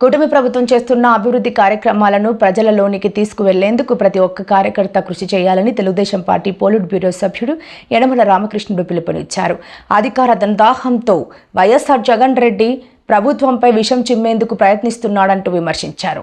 కూటమి ప్రభుత్వం చేస్తున్న అభివృద్ధి కార్యక్రమాలను ప్రజలలోనికి తీసుకువెళ్ళేందుకు ప్రతి ఒక్క కార్యకర్త కృషి చేయాలని తెలుగుదేశం పార్టీ పోలిట్ బ్యూరో సభ్యుడు యనమల రామకృష్ణుడు పిలుపునిచ్చారు. అధికార దందాహంతో వైఎస్ఆర్ జగన్ రెడ్డి ప్రభుత్వంపై విషం చిమ్మేందుకు ప్రయత్నిస్తున్నాడంటూ విమర్శించారు.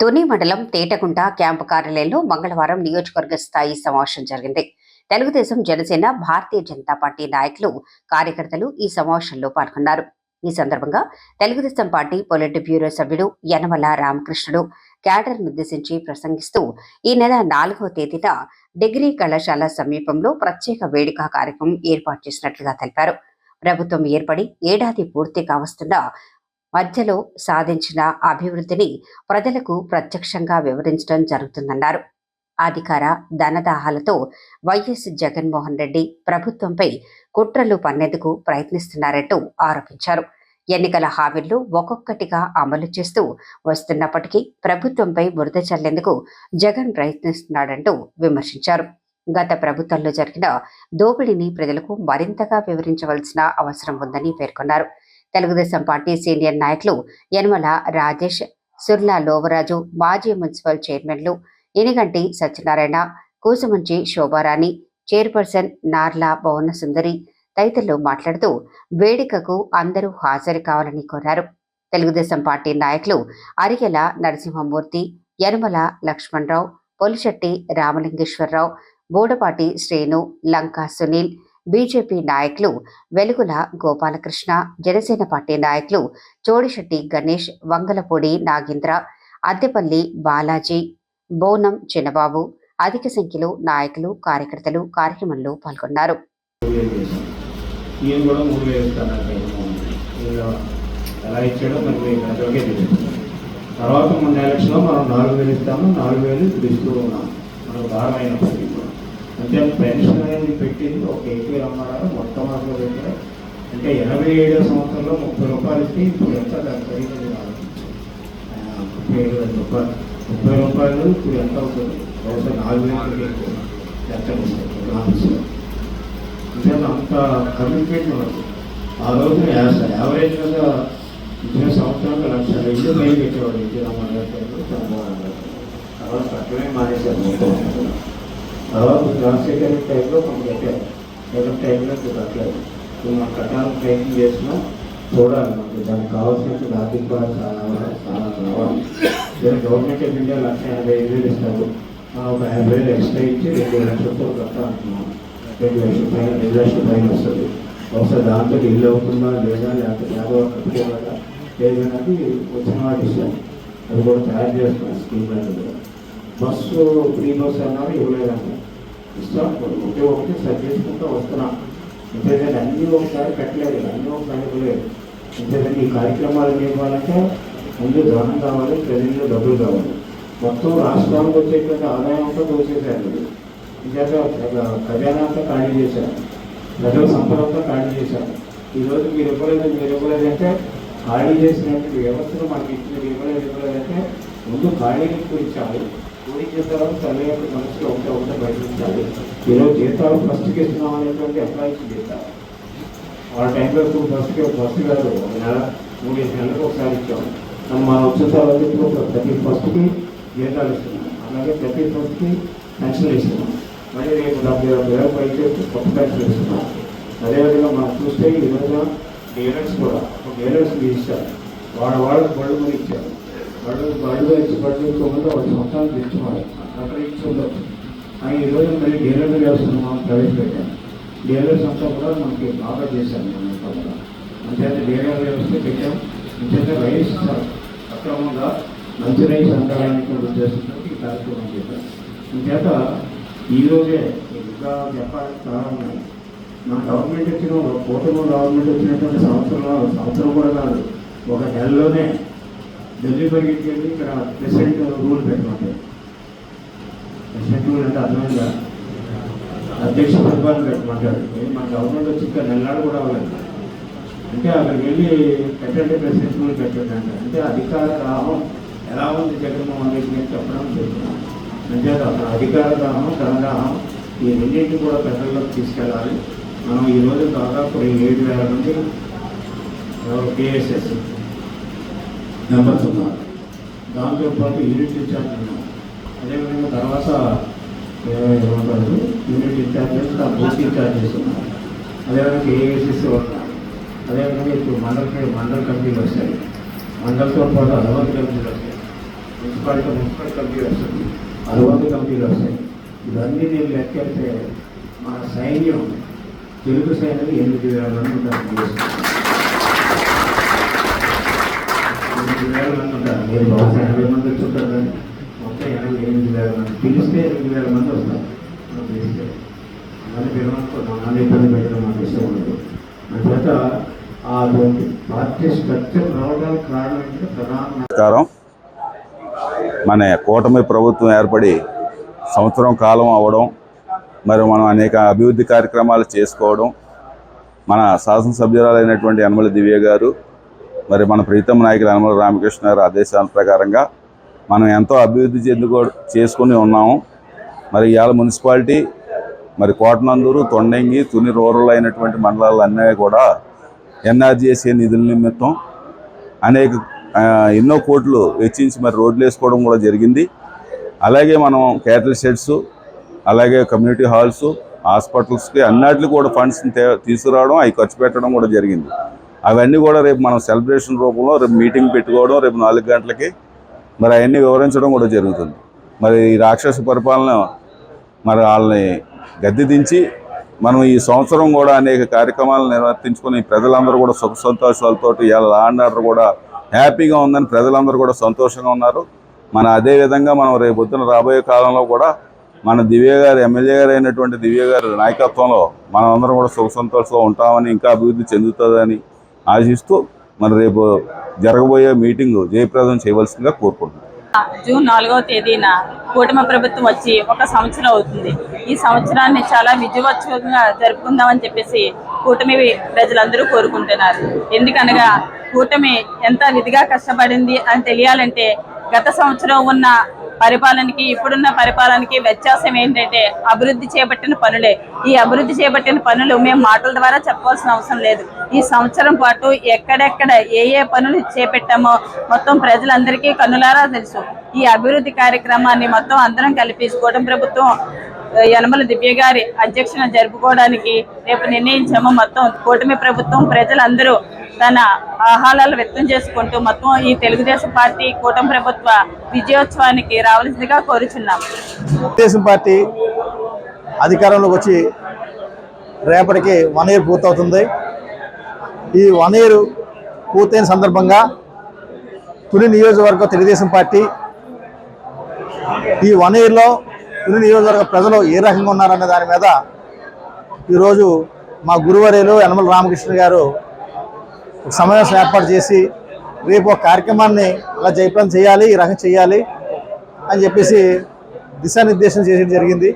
తుని మండలం తేటగుంట క్యాంపు కార్యాలయంలో మంగళవారం నియోజకవర్గ స్థాయి సమావేశం జరిగింది. తెలుగుదేశం జనసేన భారతీయ జనతా పార్టీ నాయకులు కార్యకర్తలు ఈ సమావేశంలో పాల్గొన్నారు. ఈ సందర్భంగా తెలుగుదేశం పార్టీ పొలిట్ బ్యూరో సభ్యుడు యనమల రామకృష్ణుడు క్యాడర్ ఉద్దేశించి ప్రసంగిస్తూ ఈ నెల నాలుగవ తేదీన డిగ్రీ కళాశాల సమీపంలో ప్రత్యేక వేడుక కార్యక్రమం ఏర్పాటు చేసినట్లుగా తెలిపారు. ప్రభుత్వం ఏర్పడి ఏడాది పూర్తి కావస్తున్న మధ్యలో సాధించిన అభివృద్ధిని ప్రజలకు ప్రత్యక్షంగా వివరించడం జరుగుతుందన్నారు. అధికార ధనదాహాలతో వైఎస్ జగన్మోహన్ రెడ్డి ప్రభుత్వంపై కుట్రలు పన్నేందుకు ప్రయత్నిస్తున్నారంటూ ఆరోపించారు. ఎన్నికల హామీలు ఒక్కొక్కటిగా అమలు చేస్తూ వస్తున్నప్పటికీ ప్రభుత్వంపై బురద చల్లేందుకు జగన్ ప్రయత్నిస్తున్నాడంటూ విమర్శించారు. గత ప్రభుత్వంలో జరిగిన దోపిడీని ప్రజలకు మరింతగా వివరించవలసిన అవసరం ఉందని పేర్కొన్నారు. తెలుగుదేశం పార్టీ సీనియర్ నాయకులు యనమల రాజేష్ సుర్లా లోవరాజు మాజీ మున్సిపల్ చైర్మన్లు ఇనిగంటి సత్యనారాయణ కూసుమంచి శోభారాణి చైర్పర్సన్ నార్ల భువన సుందరి తదితరులు మాట్లాడుతూ వేడుకకు అందరూ హాజరు కావాలని కోరారు. తెలుగుదేశం పార్టీ నాయకులు అరిగెల నరసింహమూర్తి యనమల లక్ష్మణరావు పొలిశెట్టి రామలింగేశ్వరరావు బోడపాటి శ్రేణు లంకా సునీల్ బీజేపీ నాయకులు వెలుగుల గోపాలకృష్ణ జనసేన పార్టీ నాయకులు చోడిశెట్టి గణేష్ వంగలపూడి నాగేంద్ర అద్దెపల్లి బాలాజీ బోనం చిన్నబాబు అధిక సంఖ్యలో నాయకులు కార్యకర్తలు కార్యక్రమంలో పాల్గొన్నారు. ఈయన కూడా మూడు వేలు తర్వాత మొన్న ఎలక్షన్లో మనం నాలుగు వేలు ఇస్తాము నాలుగు వేలు ఇస్తూ ఉన్నాం. మనకు భారమైనప్పటికీ కూడా. అంటే పెన్షన్ అనేది పెట్టింది ఒక ఎయిటీ అమ్మారా మొత్తం అసలు దగ్గర అంటే ఎనభై ఏడో సంవత్సరంలో ముప్పై రూపాయలు ఇస్తే ఇప్పుడు ఎంత? దాని ఖరీదు ముప్పై ఏడు వేల రూపాయలు. ముప్పై రూపాయలు ఇప్పుడు ఎంత అవుతుంది? బహుశా నాలుగు వేలకి ఎక్కడ ఎంత వస్తుంది అంత కమిట్మెంట్ ఉన్నది ఆ రోజున యాస యావరేజ్గా ఇచ్చిన సంవత్సరాలు లక్ష రెండు పై పెట్టేవాడు ఇంటి తర్వాత అక్కడే మానేశారు మొత్తం తర్వాత రాజశేఖర్ టైంలో కొంత కట్టారు. జగన్ టైంలో ఇప్పుడు కట్టలేదు. ఇప్పుడు మనం కట్టాలని ప్రయత్నం చేసినా చూడాలి మనకి. దానికి కావాల్సినటువంటి ఆర్థిక కూడా చాలా చాలా రావాలి నేను గవర్నమెంట్ ఆఫ్ ఇండియా లక్ష యాభై ఐదు వేలు ఇస్తారు ఒక యాభై వేలు ఎక్స్ట్రా ఇచ్చి రెండు లక్షలతో కట్టా అంటున్నాం రెండు లక్షల పైన రెండు లక్షల పైన వస్తుంది. ఒకసారి దాంతో ఇల్లు అవుతుందా లేదా లేకపోతే యాభై కట్టుకోవాలా లేదన్నది వచ్చిన వాటి ఇస్తాను అది కూడా తయారు చేస్తున్నాం స్కీమ్ అనేది కూడా బస్సు ఫ్రీ బస్సు అన్నారు ఇవ్వలేదండి ఇష్టం ఒకటి ఒకటి సరి చేసుకుంటూ వస్తున్నాం. అంతేగాని అన్నీ ఒకసారి కట్టలేదు అన్నీ ఒకసారి ఇవ్వలేదు ఎందుకంటే ఈ కార్యక్రమాలు ఇవ్వాలంటే ముందు ధనం కావాలి ప్రజల్లో డబ్బులు కావాలి. మొత్తం రాష్ట్రానికి వచ్చేటువంటి ఆదాయం అంతా దోచేశారు వీళ్ళు. ఖజానా అంతా ఖాళీ చేశారు. ప్రజల సంపద అంతా ఖాళీ చేశారు. ఈరోజు మీరు ఇవ్వలేదు మీరు ఇవ్వలేదంటే ఖాళీ చేసినటువంటి వ్యవస్థను మనకి ఇచ్చిన ఇవ్వలేదు ఇవ్వలేదంటే ముందు ఖాళీని పూరించాలి పూరించిన తర్వాత తల్లి యొక్క మనసులో ఒకటే ఒకటే బయటించాలి ఈరోజు జీతాలు ఫస్ట్కి ఇస్తున్నాం అనేటువంటి ఎంప్లాయీస్ జీతాలు వాళ్ళ టైంలో ఇప్పుడు ఫస్ట్కి ఫస్ట్ కాదు ఒక నెల మూడేసి నెలలకు ఒకసారి ఇచ్చాం కానీ మనం వచ్చిన తర్వాత ఇప్పుడు ప్రతి ఫస్ట్కి జీతాలు ఇస్తున్నాం అలాగే ప్రతి ఫస్ట్కి పెన్షన్లు ఇస్తున్నాం మళ్ళీ రేపు డెబ్బై డెబ్బై వేల పైకి కొత్త పెన్షన్లు ఇస్తున్నాం అదేవిధంగా మనం చూస్తే ఈ రోజున డీలర్స్ కూడా ఒక డీలర్స్ ఇచ్చారు. వాళ్ళ వాళ్ళ బళ్ళు కూడా ఇచ్చారు. బళ్ళు బళ్ళు ఇచ్చి బళ్ళు ఇచ్చుకోకుండా ఒక సంవత్సరాలు తెచ్చుకోవాలి అక్కడ ఇచ్చి ఉండొచ్చు. కానీ ఈ మళ్ళీ డీలర్లు వ్యవస్థను మనం ప్రవేశపెట్టాము డీలర్స్ అంతా కూడా మనకి బాగా చేశారు మనం కూడా. అంతేత డీలర్ వ్యవస్థ పెట్టాం. అంతేత రైస్ అక్రమంగా మంచి రైస్ అందాలనే ఉద్దేశంతో ఈ కార్యక్రమం చేశాం అంతేత ఈ రోజే ఇంకా చెప్పాలి చాలా మన గవర్నమెంట్ వచ్చిన ఒక కూటమి గవర్నమెంట్ వచ్చినటువంటి సంవత్సరంలో సంవత్సరం కూడా కాదు. ఒక నెలలోనే ఢిల్లీ పరిగెత్తుకెళ్ళి ఇక్కడ ప్రెసిడెంట్ రూల్ పెట్టమంటారు. ప్రెసిడెంట్ రూల్ అంటే అర్థమైందా? అధ్యక్ష పరిపాలన పెట్టమంటాడు ఏ మన గవర్నమెంట్ వచ్చి ఇక్కడ నెలనాడు కూడా అవ్వలేదు. అంటే అక్కడికి వెళ్ళి పెట్టండి ప్రెసిడెంట్ రూల్ పెట్టండి అంటే అంటే అధికార దాహం ఎలా ఉంది జగన్మోహన్ రెడ్డి అని చెప్పడం చెప్తున్నాను అంటే అధికార దాహం ధనదాహం ఈ రెండింటిని కూడా ప్రజల్లోకి తీసుకెళ్ళాలి. మనం ఈరోజు దాదాపు ఏడు వేల మంది పిఎస్ఎస్ మెంబర్స్ ఉన్నారు. దాంతోపాటు యూనిట్ ఇన్ఛార్జ్ ఉన్నారు. అదేవిధంగా తర్వాత ఇరవై ఏమంటారు యూనిట్ ఇన్ఛార్జెస్ ఆ బూత్ ఇన్ఛార్జెస్ అదేవిధంగా ఏఏసీసీ ఉన్నారు అదేవిధంగా ఇప్పుడు మండల మండల కమిటీలు వస్తాయి మండలతో పాటు అనుబంధ కమిటీలు వస్తాయి మున్సిపాలిటీ మున్సిపల్ కమిటీ వస్తుంది అనుబంధ కమిటీలు వస్తాయి ఇవన్నీ నేను లెక్కెడితే మన సైన్యం తెలుగు సైన్యం ఎనిమిది వేల మంది ఉంటారు ఎనిమిది వేల మంది ఉంటారు. మీరు బాగా ఎనభై మంది వచ్చి ఉంటారు కానీ ఎనిమిది వేల మంది. పిలిస్తే ఎనిమిది వేల మంది వస్తారు. మనం పిలిస్తే. మళ్ళీ పిలవనుకో మమ్మల్ని ఇబ్బంది పెట్టడం మాకు ఇష్టం ఉండదు. అందుచేత ఆ అటువంటి పార్టీ స్ట్రక్చర్ రావడానికి కారణం ఏంటంటే ప్రధాన నమస్కారం. మన కూటమి ప్రభుత్వం ఏర్పడి సంవత్సరం కాలం అవడం మరి మనం అనేక అభివృద్ధి కార్యక్రమాలు చేసుకోవడం మన శాసనసభ్యురాలైనటువంటి యనమల దివ్య గారు మరి మన ప్రీతం నాయకులు యనమల రామకృష్ణ గారు ఆదేశాల ప్రకారంగా మనం ఎంతో అభివృద్ధి చెందుకో చేసుకుని ఉన్నాము. మరి ఇవాళ మున్సిపాలిటీ మరి కోటనందూరు తొండంగి తుని రూరల్ అయినటువంటి మండలాలన్నీ కూడా ఎన్ఆర్జీఎస్ఏ నిధుల నిమిత్తం అనేక ఎన్నో కోట్లు వెచ్చించి మరి రోడ్లు వేసుకోవడం కూడా జరిగింది. అలాగే మనం క్యాటల్ షెడ్స్ అలాగే కమ్యూనిటీ హాల్స్ హాస్పిటల్స్కి అన్నిటికి కూడా ఫండ్స్ తీసుకురావడం అవి ఖర్చు పెట్టడం కూడా జరిగింది. అవన్నీ కూడా రేపు మనం సెలబ్రేషన్ రూపంలో రేపు మీటింగ్ పెట్టుకోవడం రేపు నాలుగు గంటలకి మరి అవన్నీ వివరించడం కూడా జరుగుతుంది. మరి ఈ రాక్షస పరిపాలన మరి వాళ్ళని గద్దె దించి మనం ఈ సంవత్సరం కూడా అనేక కార్యక్రమాలు నిర్వర్తించుకొని ప్రజలందరూ కూడా సుఖ సంతోషాలతో ఇవాళ లా అండ్ ఆర్డర్ కూడా హ్యాపీగా ఉందని ప్రజలందరూ కూడా సంతోషంగా ఉన్నారు. మన అదే విధంగా మనం రేపు పొద్దున రాబోయే కాలంలో కూడా మన దివ్య గారు ఎమ్మెల్యే గారు అయినటువంటి దివ్య గారి నాయకత్వంలో మనం అందరం కూడా సుఖ సంతోషంగా ఉంటామని ఇంకా అభివృద్ధి చెందుతుందని ఆశిస్తూ మరి రేపు జరగబోయే మీటింగ్ జయప్రదం చేయవలసిందిగా కోరుకుంటున్నాను. జూన్ నాలుగవ తేదీన కూటమి ప్రభుత్వం వచ్చి ఒక సంవత్సరం అవుతుంది. ఈ సంవత్సరాన్ని చాలా విజయోత్సవంగా జరుపుకుందామని చెప్పేసి కూటమి ప్రజలందరూ కోరుకుంటున్నారు. ఎందుకనగా కూటమి ఎంత విధిగా కష్టపడింది అని తెలియాలంటే గత సంవత్సరం ఉన్న పరిపాలనకి ఇప్పుడున్న పరిపాలనకి వ్యత్యాసం ఏంటంటే అభివృద్ధి చేపట్టిన పనులే. ఈ అభివృద్ధి చేపట్టిన పనులు మేము మాటల ద్వారా చెప్పవలసిన అవసరం లేదు. ఈ సంవత్సరం పాటు ఎక్కడెక్కడ ఏ ఏ పనులు చేపెట్టామో మొత్తం ప్రజలందరికీ కనులారా తెలుసు. ఈ అభివృద్ధి కార్యక్రమాన్ని మొత్తం అందరం కలిపి కూటమి ప్రభుత్వం యనమల దివ్య గారి అధ్యక్షన జరుపుకోవడానికి రేపు నిర్ణయించాము మొత్తం కూటమి ప్రభుత్వం ప్రజలందరూ తన ఆహ్లాలు వ్యక్తం చేసుకుంటూ మొత్తం ఈ తెలుగుదేశం పార్టీ కూటమి ప్రభుత్వ విజయోత్సవానికి రావాల్సిందిగా కోరుచున్నాము తెలుగుదేశం పార్టీ అధికారంలోకి వచ్చి రేపటికి వన్ ఇయర్ పూర్తవుతుంది. ఈ వన్ ఇయర్ పూర్తయిన సందర్భంగా తుని నియోజకవర్గ తెలుగుదేశం పార్టీ ఈ వన్ ఇయర్లో తుని నియోజకవర్గ ప్రజలు ఏ రకంగా ఉన్నారనే దాని మీద ఈరోజు మా గురువర్యులు యనమల రామకృష్ణ గారు ఒక సమావేశం ఏర్పాటు చేసి రేపు ఒక కార్యక్రమాన్ని అలా జయప్రదం చేయాలి ఈ రకం చేయాలి అని చెప్పేసి దిశానిర్దేశం చేయడం జరిగింది.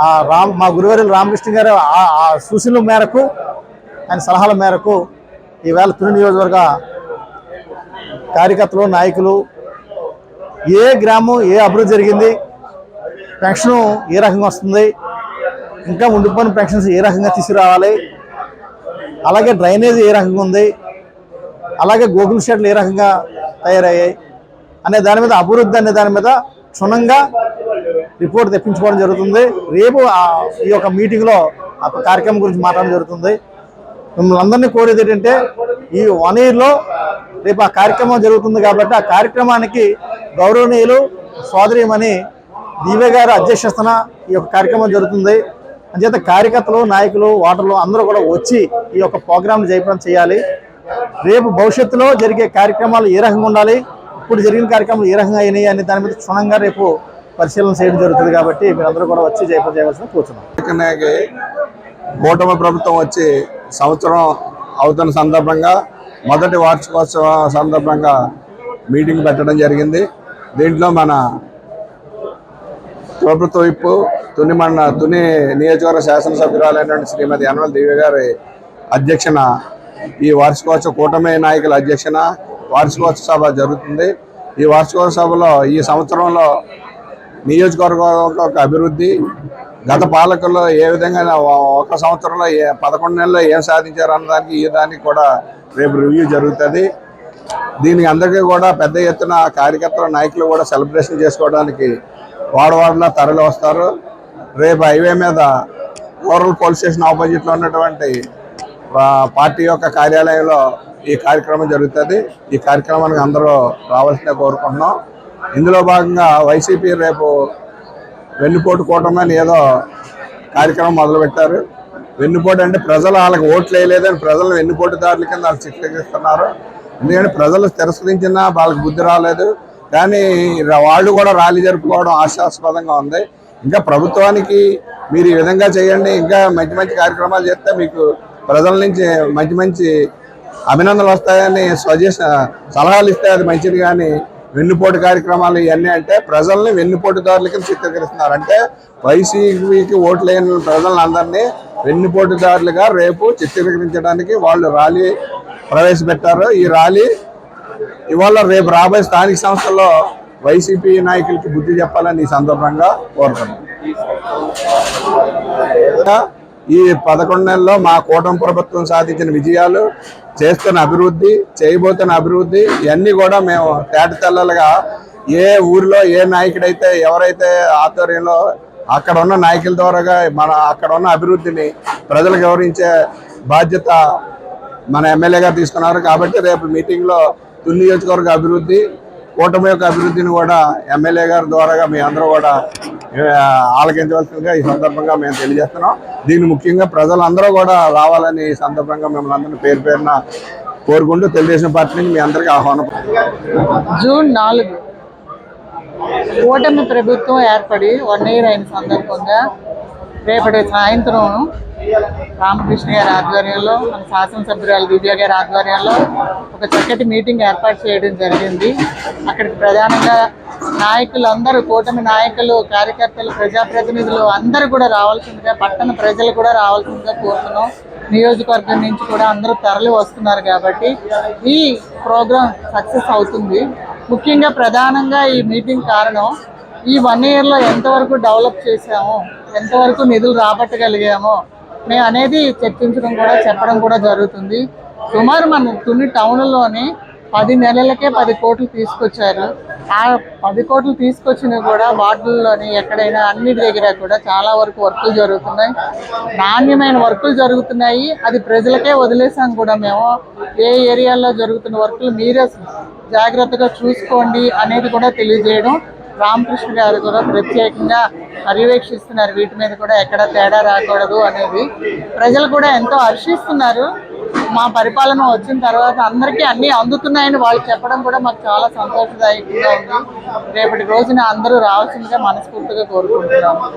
ఆ రామ్ మా గురువారి రామకృష్ణ గారు ఆ- ఆ సూచనల మేరకు ఆయన సలహాల మేరకు ఈవేళ తుని నియోజకవర్గ కార్యకర్తలు నాయకులు ఏ గ్రామం ఏ అభివృద్ధి జరిగింది పెన్షన్ ఏ రకంగా వస్తుంది? ఇంకా ఉండిపోయిన పెన్షన్స్ ఏ రకంగా తీసుకురావాలి? అలాగే డ్రైనేజ్ ఏ రకంగా ఉంది? అలాగే గోకుల షెడ్లు ఏ రకంగా తయారయ్యాయి? అనే దాని మీద అభివృద్ధి అనే దాని మీద క్షుణ్ణంగా రిపోర్ట్ తెప్పించుకోవడం జరుగుతుంది. రేపు ఈ యొక్క మీటింగ్లో ఆ కార్యక్రమం గురించి మాట్లాడడం జరుగుతుంది. మిమ్మల్ని అందరినీ కోరేది ఏంటంటే ఈ వన్ ఇయర్లో రేపు ఆ కార్యక్రమం జరుగుతుంది కాబట్టి ఆ కార్యక్రమానికి గౌరవనీయులు సోదరిమణి దివ్య గారు అధ్యక్షతన ఈ యొక్క కార్యక్రమం జరుగుతుంది. అంచేత కార్యకర్తలు నాయకులు ఓటర్లు అందరూ కూడా వచ్చి ఈ యొక్క ప్రోగ్రాంను జయప్రం చేయాలి. రేపు భవిష్యత్తులో జరిగే కార్యక్రమాలు ఏ రకంగా ఉండాలి ఇప్పుడు జరిగిన కార్యక్రమాలు ఏ రకంగా అయినాయి అనే దాని మీద క్షుణ్ణంగా రేపు పరిశీలన చేయడం జరుగుతుంది కాబట్టి మీరందరూ కూడా వచ్చి జయప్రం చేయవలసిన కూర్చున్నాం కూటమి ప్రభుత్వం వచ్చి సంవత్సరం అవుతున్న సందర్భంగా మొదటి వార్షికోత్సవ సందర్భంగా మీటింగ్ పెట్టడం జరిగింది. దీంట్లో మన ప్రభుత్వ విప్పు తుని మండ తుని నియోజకవర్గ శాసనసభ్యురాలైనటువంటి శ్రీమతి యనమల దివ్య గారి అధ్యక్షన ఈ వార్షికోత్సవ కూటమి నాయకుల అధ్యక్షన వార్షికోత్సవ సభ జరుగుతుంది. ఈ వార్షికోత్సవ సభలో ఈ సంవత్సరంలో నియోజకవర్గం యొక్క అభివృద్ధి గత పాలకుల్లో ఏ విధంగా ఒక సంవత్సరంలో ఏ పదకొండు నెలల్లో ఏం సాధించారు అన్నదానికి ఈ దానికి కూడా రేపు రివ్యూ జరుగుతుంది. దీనికి అందరికీ కూడా పెద్ద ఎత్తున కార్యకర్తల నాయకులు కూడా సెలబ్రేషన్ చేసుకోవడానికి వాడవాడలా తరలి వస్తారు. రేపు హైవే మీద రూరల్ పోలీస్ స్టేషన్ ఆపోజిట్లో ఉన్నటువంటి పార్టీ యొక్క కార్యాలయంలో ఈ కార్యక్రమం జరుగుతుంది. ఈ కార్యక్రమానికి అందరూ రావాల్సిందే కోరుకుంటున్నాం. ఇందులో భాగంగా వైసీపీ రేపు వెన్నుపోటు కూటమని ఏదో కార్యక్రమం మొదలుపెట్టారు. వెన్నుపోటు అంటే ప్రజలు వాళ్ళకి ఓట్లు వేయలేదని ప్రజలను వెన్నుపోటుదారుల కింద వాళ్ళు చిత్రీకరిస్తున్నారు ఎందుకంటే ప్రజలు తిరస్కరించినా వాళ్ళకి బుద్ధి రాలేదు. కానీ వాళ్ళు కూడా ర్యాలీ జరుపుకోవడం ఆశాస్పదంగా ఉంది. ఇంకా ప్రభుత్వానికి మీరు ఈ విధంగా చేయండి ఇంకా మంచి మంచి కార్యక్రమాలు చేస్తే మీకు ప్రజల నుంచి మంచి మంచి అభినందనలు వస్తాయని సజెషన్ సలహాలు ఇస్తే అది మంచిది కానీ వెన్నుపోటు కార్యక్రమాలు ఇవన్నీ అంటే ప్రజల్ని వెన్నుపోటుదారుల కింద చిత్రీకరిస్తున్నారు. అంటే వైసీపీకి ఓట్లు లేని ప్రజలందరినీ వెన్నుపోటుదారులుగా రేపు చిత్రీకరించడానికి వాళ్ళు ర్యాలీ ప్రవేశపెట్టారు. ఈ ర్యాలీ ఇవాళ రేపు రాబోయే స్థానిక సంస్థల్లో వైసీపీ నాయకులకి బుద్ధి చెప్పాలని ఈ సందర్భంగా కోరుతున్నాం. ఈ పదకొండు నెలల్లో మా కూటమి ప్రభుత్వం సాధించిన విజయాలు చేస్తున్న అభివృద్ధి చేయబోతున్న అభివృద్ధి ఇవన్నీ కూడా మేము తేట తెల్లలుగా ఏ ఊరిలో ఏ నాయకుడైతే ఎవరైతే ఆధ్వర్యంలో అక్కడ ఉన్న నాయకుల ద్వారాగా మన అక్కడ ఉన్న అభివృద్ధిని ప్రజలు గౌరవించే బాధ్యత మన ఎమ్మెల్యే గారు తీసుకున్నారు. కాబట్టి రేపు మీటింగ్లో తుని నియోజకవర్గ అభివృద్ధి కూటమి యొక్క అభివృద్ధిని కూడా ఎమ్మెల్యే గారి ద్వారాగా మీ అందరూ కూడా ఆలకించవలసిందిగా ఈ సందర్భంగా మేము తెలియజేస్తున్నాం. దీన్ని ముఖ్యంగా ప్రజలందరూ కూడా రావాలని ఈ సందర్భంగా మిమ్మల్ని అందరినీ పేరు పేరున కోరుకుంటూ తెలుగుదేశం పార్టీ నుంచి మీ అందరికీ ఆహ్వానం. జూన్ నాలుగు కూటమి ప్రభుత్వం ఏర్పడి వన్ ఇయర్ అయిన సందర్భంగా రేపటి సాయంత్రం రామకృష్ణ గారి ఆధ్వర్యంలో మన శాసనసభ్యురాలు దివ్య గారి ఆధ్వర్యంలో ఒక చక్కటి మీటింగ్ ఏర్పాటు చేయడం జరిగింది. అక్కడికి ప్రధానంగా నాయకులు అందరూ కూటమి నాయకులు కార్యకర్తలు ప్రజాప్రతినిధులు అందరూ కూడా రావాల్సిందిగా పట్టణ ప్రజలు కూడా రావాల్సిందిగా కోరుతున్నాం. నియోజకవర్గం నుంచి కూడా అందరూ తరలి వస్తున్నారు కాబట్టి ఈ ప్రోగ్రాం సక్సెస్ అవుతుంది. ముఖ్యంగా ప్రధానంగా ఈ మీటింగ్ కారణం ఈ వన్ ఇయర్లో ఎంతవరకు డెవలప్ చేశామో ఎంతవరకు నిధులు రాబట్టగలిగామో అనేది చర్చించడం కూడా చెప్పడం కూడా జరుగుతుంది. సుమారు మన తుని టౌన్లోనే పది నెలలకే పది కోట్లు తీసుకొచ్చారు. ఆ పది కోట్లు తీసుకొచ్చినవి కూడా వార్డుల్లోని ఎక్కడైనా అన్నిటి దగ్గర కూడా చాలా వరకు వర్కులు జరుగుతున్నాయి. నాణ్యమైన వర్కులు జరుగుతున్నాయి. అది ప్రజలకే వదిలేసాం కూడా మేము. ఏ ఏరియాలో జరుగుతున్న వర్కులు మీరే జాగ్రత్తగా చూసుకోండి అనేది కూడా తెలియజేయడం రామకృష్ణ గారు కూడా ప్రత్యేకంగా పర్యవేక్షిస్తున్నారు. వీటి మీద కూడా ఎక్కడ తేడా రాకూడదు అనేది. ప్రజలు కూడా ఎంతో హర్షిస్తున్నారు. మా పరిపాలన వచ్చిన తర్వాత అందరికీ అన్నీ అందుతున్నాయని వాళ్ళు చెప్పడం కూడా మాకు చాలా సంతోషదాయకంగా ఉంది. రేపటి రోజున అందరూ రావాల్సిందిగా మనస్ఫూర్తిగా కోరుకుంటున్నాము.